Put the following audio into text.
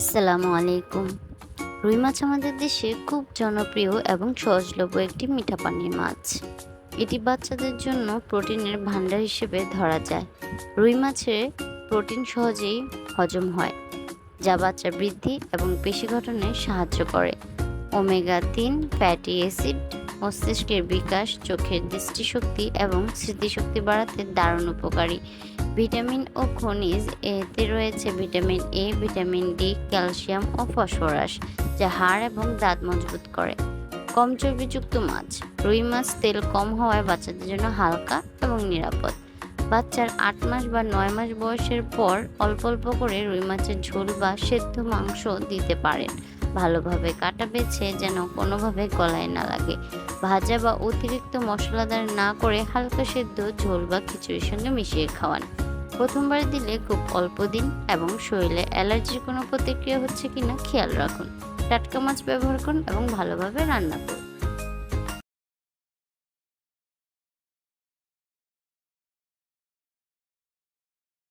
আসসালামু আলাইকুম। রুই মাছ আমাদের দেশে খুব জনপ্রিয় এবং সহজলভ্য একটি মিঠা পানির মাছ। এটি বাচ্চাদের জন্য প্রোটিনের ভাণ্ডার হিসেবে ধরা যায়। রুই মাছে প্রোটিন সহজেই হজম হয়, যা বাচ্চার বৃদ্ধি এবং পেশি গঠনে সাহায্য করে। ওমেগা তিন ফ্যাটি অ্যাসিড মস্তিষ্কের বিকাশ, চোখের দৃষ্টিশক্তি এবং স্মৃতিশক্তি বাড়াতে দারুণ উপকারী। ভিটামিন ও খনিজ এতে রয়েছে vitamin A, vitamin D, calcium O phosphorus, যা হাড় এবং দাঁত মজবুত করে। কম চর্বিযুক্ত মাছ। রুই মাছ তেল কম হওয়ায় বাচ্চাদের জন্য হালকা এবং নিরাপদ। বাচ্চার আট মাস বা নয় মাস বয়সের পর অল্প অল্প করে রুই মাছের ঝোল বা সেদ্ধ মাংস দিতে পারেন। ভালোভাবে কাটা বেছে যেন কোনোভাবে গলায় না লাগে। ভাজা বা অতিরিক্ত মশলাদার না করে হালকা সেদ্ধ ঝোল বা খিচুড়ির সঙ্গে মিশিয়ে খাওয়ান। প্রথমবার দিলে খুব অল্প দিন এবং শরীরে অ্যালার্জির কোনো প্রতিক্রিয়া হচ্ছে কিনা খেয়াল রাখুন। টাটকা মাছ ব্যবহার করুন এবং ভালোভাবে রান্না করুন।